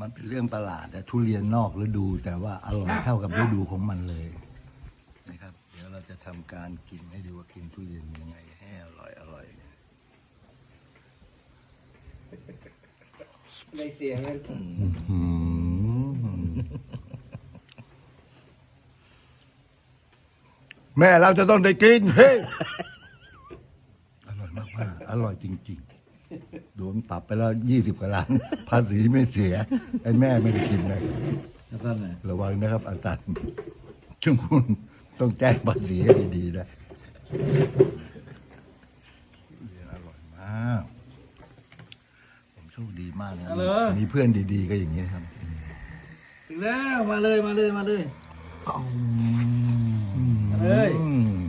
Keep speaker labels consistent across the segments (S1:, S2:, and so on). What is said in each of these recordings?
S1: มันเป็นเรื่องประหลาดนะทุเรียนนอกฤดู แต่ว่าอร่อยเท่ากับฤดูของมันเลยนะครับ เดี๋ยวเราจะทำการกินให้ดูว่ากินทุเรียนยังไงให้อร่อยอร่อยเนี่ย
S2: ในเสียงนั้น
S1: อืมแม่เราจะต้องได้กินเฮ้ยอร่อยมากๆอร่อยจริง ๆ โดนปรับไปแล้วยี่สิบกว่าล้าน ภาษีไม่เสีย ไอ้แม่ไม่ได้กินเลย
S3: แล้วท่านไหน
S1: ระวังนะครับอาจารย์ช่วงคุณต้องแจ้งภาษีให้ดีๆนะอร่อยมาก ผมโชคดีมากนะมีเพื่อนดีๆก็อย่างนี้นะครับ
S3: ถึงแล้วมาเลยมาเลยมาเลยมาเลย
S1: อืม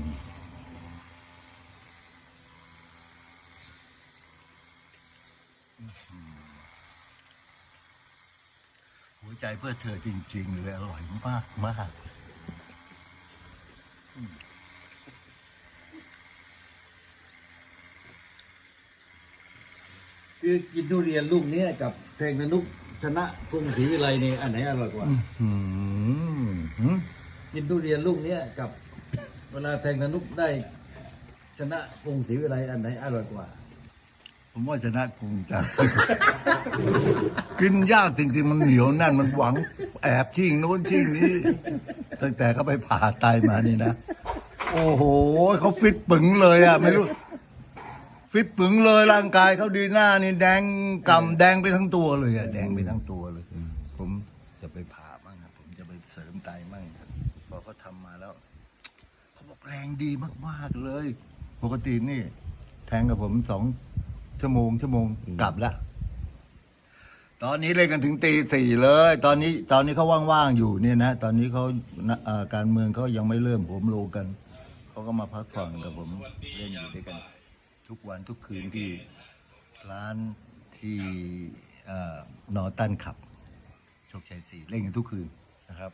S1: หัวใจเพื่อเธอจริง ๆ เลยอร่อยมากมาก
S3: คือกินทุเรียนลูกเนี้ยกับแทงนนุกชนะกรุงศรีวิไลเนี่ยอันไหนอร่อยกว่า
S1: อืมอืม
S3: กินทุเรียนลูกเนี้ยกับ เวลาแทงนนุกได้ ชนะกรุงศรีวิไลอันไหนอร่อยกว่า
S1: ผมว่าชนะคงจะกินยากจริงๆ มันเหนียวแน่นมันหวังแอบชิงโน้นชิงนี้ ตั้งแต่เขาไปผ่าไตมานี่นะ โอ้โหเขาฟิตปึงเลยอะ ไม่รู้ ฟิตปึงเลยร่างกายเขาดีหน้านี่แดงกำแดงไปทั้งตัวเลยอะ แดงไปทั้งตัวเลย ผมจะไปผ่ามั่งผมจะไปเสริมไตมั่งพอเขาทำมาแล้วเขาบอกแรงดีมากๆเลย ปกตินี่ แทงกับผมสอง ชั่วโมงชั่วโมงกลับแล้วตอนนี้เล่นกันถึงตีสี่เลย ตอนนี้ ตอนนี้เขาว่างๆอยู่เนี่ยนะ ตอนนี้เขานะเอ่อการเมืองเขายังไม่เริ่มผมโลกัน เขาก็มาพักผ่อนกับผมเล่นอยู่ด้วยกัน ทุกวันทุกคืนที่ร้านที่เอ่อนอตันขับโชคชัยสี่เล่นกันทุกคืนนะครับ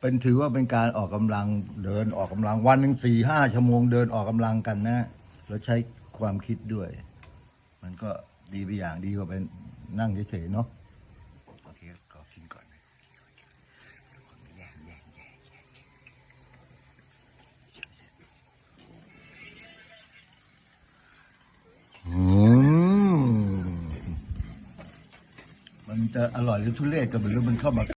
S1: เป็นถือว่าเป็นการออกกำลังเดินออกกำลังวันหนึ่งสี่ห้าชั่วโมงเดินออกกำลังกันนะ แล้วใช้ความคิดด้วย มันก็ดีไปอย่างดีกว่าเป็นนั่งเฉยๆเนาะโอเคขอกินก่อนนะแย่แย่แย่แย่อืมมันจะอร่อยหรือทุเรศก็ไม่รู้มันเข้ามา